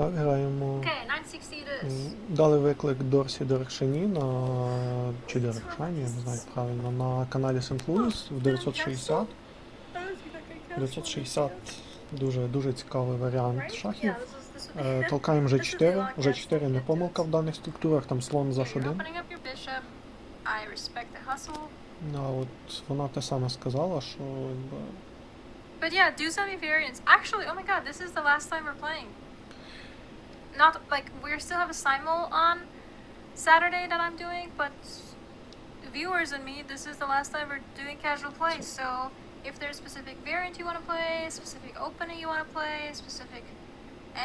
Так, граємо. Okay, 960 it Дали виклик Дорсі Дерекшині на чи Дерекшані, я не знаю правильно, на каналі Сент Луіс в 960. 960 дуже дуже цікавий варіант шахів. Е, Толкаємо G4. G4 не помилка в даних структурах, там слон за You're один. opening up your bishop. I respect the hustle. А от вона те саме сказала, що But yeah, do some variants. Actually, oh my god, this is the last time we're playing. Not like we still have a simul on Saturday that I'm doing, but viewers and me, this is the last time we're doing casual play. So if there's a specific variant you want to play, specific opening you want to play, specific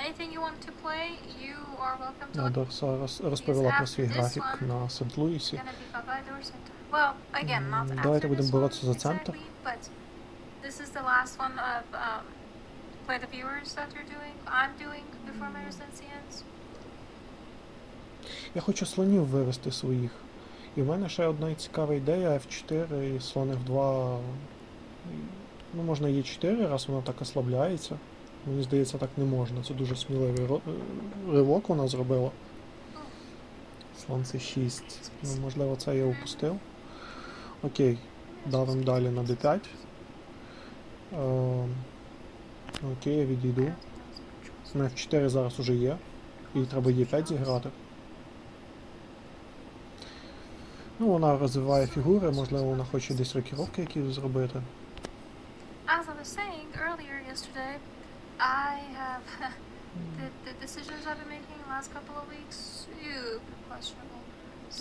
anything you want to play, you are welcome to. а, Дорса роз- розповіла про свій This графік one. на Сент Луісі. Gonna be Baba Dorset. Well, again, not М, after давайте this будемо one боротися за центр. exactly, but this is the last one of um, play the viewers that you're doing. I'm doing before my residency ends. Я хочу слонів вивести своїх. І в мене ще одна цікава ідея F4 і слон F2. Ну, можна Е4, раз вона так ослабляється. Мені здається, так не можна. Це дуже сміливий ривок вона зробила. Слон C6. Ну, можливо, це я упустив. Окей, давим далі на D5. Ем, окей, я відійду. На F4 зараз уже є. І треба Е5 зіграти. Ну, вона розвиває фігури, можливо, вона хоче десь рокіровки якісь зробити. As I was saying earlier yesterday, I have the, the decisions I've been making the last couple of weeks super questionable.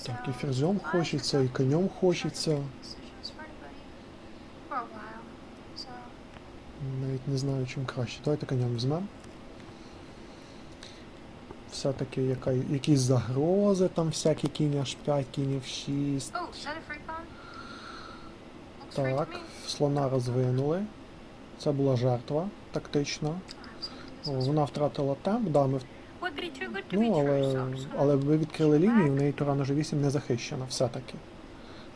Так, і So, ферзьом I хочеться, і конем хочеться. So Навіть не знаю, чим краще. Давайте конем візьмемо. Все-таки яка, якісь загрози, там всякі кінь H5, кінь F6. Oh, is that a free pawn? Looks free to Так, слона розвинули. Це була жертва тактична. Вона втратила темп, да, ми, ну, але, але ви відкрили лінію, в неї Тура на G8 не захищена, все-таки.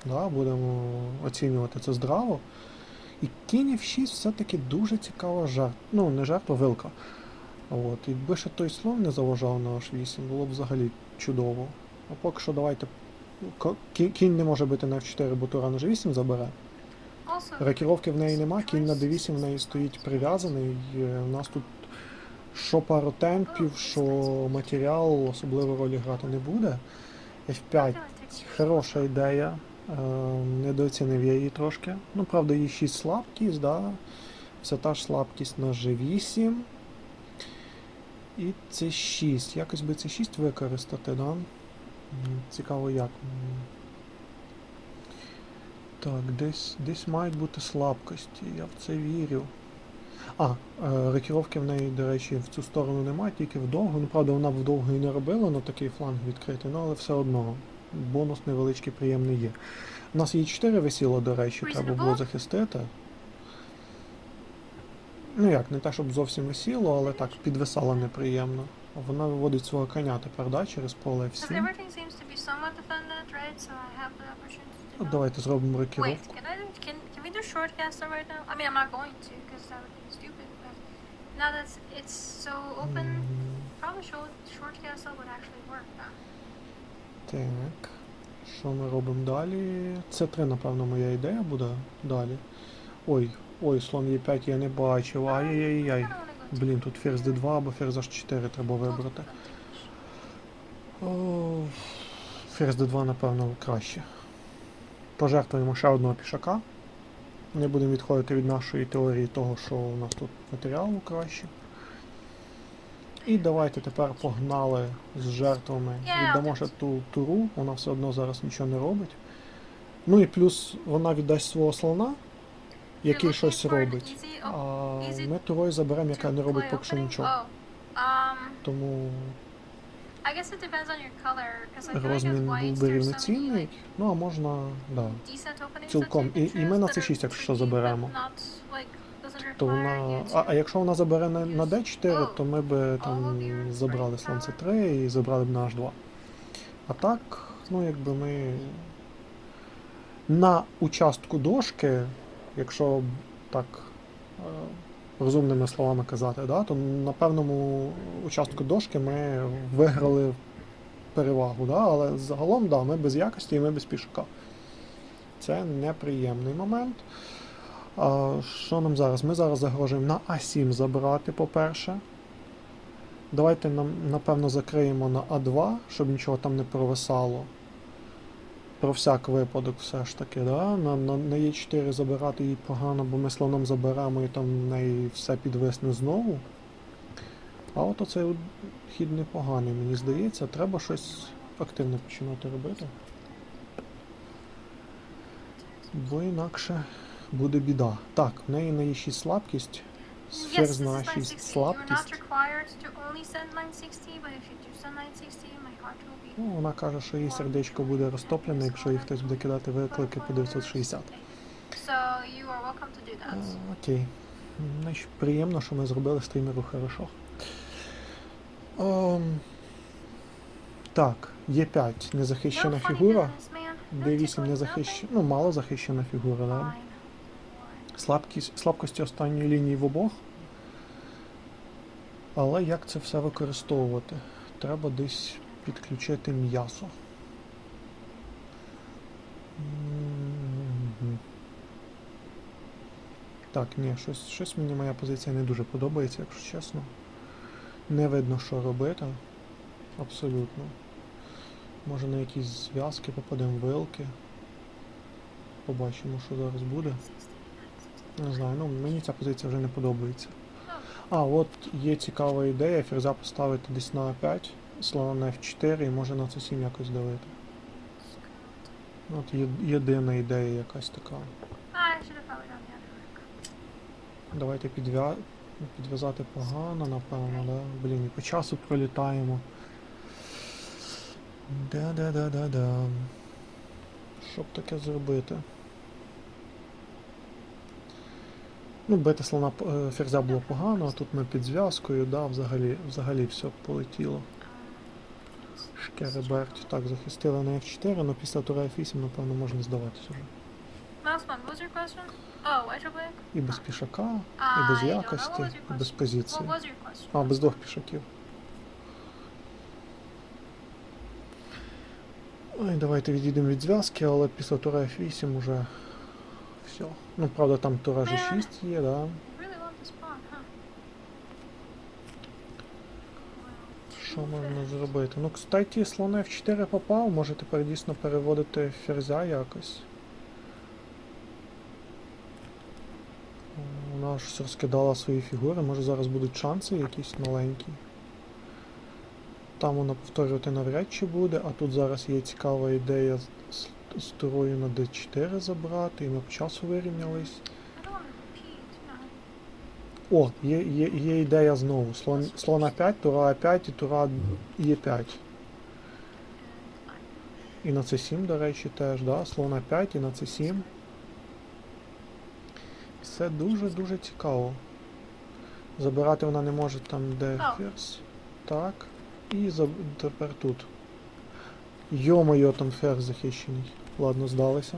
Да, будемо оцінювати це здраво. І кінь F6 все-таки дуже цікава жертва. Ну, не жертва, вилка. От, якби ще той слон не заважав на H8, було б взагалі чудово. А поки що давайте. Кінь не може бити на F4, бо Тура на G8 забере. Рокіровки в неї нема, кінь на D8 в неї стоїть прив'язаний. і, е, У нас тут що пару темпів, що матеріал особливо ролі грати не буде. F5 I feel like takes хороша ідея. Е, недооцінив я її трошки. Ну, правда, її 6 слабкість, да. Все та ж слабкість на G8. І це 6. Якось би це 6 використати, да? Цікаво як. Так, десь, десь мають бути слабкості, я в це вірю. А, е, рокіровки в неї, до речі, в цю сторону немає, тільки вдовго. Ну, правда, вона б вдовго і не робила, ну такий фланг відкритий, ну але все одно. Бонус невеличкий приємний є. У нас є 4 висіло, до речі, треба було захистити. Ну як, не те, щоб зовсім висіло, але так, підвисало неприємно. Вона виводить свого коня тепер, да, через поле Because F7. everything seems to be somewhat defended, right? So I have the opportunity to. От know. давайте зробимо рокіровку. now? That it's so open, probably short short castle would actually work. Now. Так. Що ми робимо далі? Це 3, напевно, моя ідея буде далі. Ой, ой, слон Е5 я не бачив. Ай-яй-яй. Блін, тут ферзь D2 або ферзь H4 треба вибрати. О, ферзь D2, напевно, краще. Пожертвуємо ще одного пішака. Не будемо відходити від нашої теорії того, що у нас тут матеріалу краще. І давайте тепер погнали з жертвами. Віддамо ще ту туру, вона все одно зараз нічого не робить. Ну і плюс вона віддасть свого слона, який щось робить. А ми турою заберемо, яка не робить поки що нічого. Тому розмін був би рівноцінний. Ну а можна, да. Цілком. І- і ми на that C6, якщо заберемо. То вона. А, а якщо вона забере на, на D4, Oh, то ми all там забрали слон. C3 і забрали б на H2. А так, ну якби ми. На участку дошки, якщо так е, розумними словами казати, да, то на певному участку дошки ми виграли перевагу, да, але загалом да, ми без якості і ми без пішака. Це неприємний момент. Що нам зараз? Ми зараз загрожуємо на А7 забрати, по-перше. Давайте нам, напевно, закриємо на А2, щоб нічого там не провисало. Про всяк випадок, все ж таки, да? на, на, на Е4 забирати її погано, бо ми слоном заберемо і там в неї все підвисне знову. А от оцей хід непоганий, мені здається, треба щось активно починати робити. Бо інакше буде біда. Так, в неї на Е6 слабкість. Yes, Ферзь на А6 960. You're not слабкість. required to only send 960, but if you do send 960, my heart will be. Ну, вона каже, що її сердечко буде розтоплене, якщо їй хтось буде кидати виклики по 960. So you are welcome to do Е. Окей. Значить, приємно, що ми зробили стрімеру хорошо. Ем, так, Е5 незахищена фігура. business, man. No Д8 tickling, не nothing. захищена, ну, мало захищена фігура, да? Слабкість, слабкості останньої лінії в обох. Але як це все використовувати? Треба десь підключити м'ясо. Так, ні, щось, щось мені моя позиція не дуже подобається, якщо чесно. Не видно, що робити. Абсолютно. Може на якісь зв'язки попадемо вилки. Побачимо, що зараз буде. Не знаю, ну мені ця позиція вже не подобається. А, от є цікава ідея, ферзя поставити десь на А5, слона на F4 і може на C7 якось давити. От є, єдина ідея якась така. Probably done the. Давайте підв'я... підв'язати погано, напевно, да? Блін, і по часу пролітаємо. Да-да-да-да-да. Що б таке зробити? Ну, бити слона е, ферзя було погано, а тут ми під зв'язкою, да, взагалі, взагалі все полетіло. Шкереберть. Так, захистили на F4, але після тура F8, напевно, можна your question? Oh? І без пішака, і без якості, і без позиції. А, без двох пішаків. Ой, давайте відійдемо від зв'язки, але після тура F8 уже все. Ну, правда, там тура G6 є, да. Що можна зробити? Ну, кстати, слон F4 попав, може тепер дійсно переводити ферзя якось. Вона ж все розкидала свої фігури, може зараз будуть шанси якісь маленькі. Там вона повторювати навряд чи буде, а тут зараз є цікава ідея з, турою на D4 забрати, і ми по часу вирівнялись. О, є, є, є ідея знову. Слон, слон А5, тура А5 і тура Е5. І на C7, до речі, теж, да? слон А5 і на C7. Все дуже-дуже цікаво. Забирати вона не може там, де ферзь. Так. І за... тепер тут. Йо-моє, там ферзь захищений. Ладно, здалися.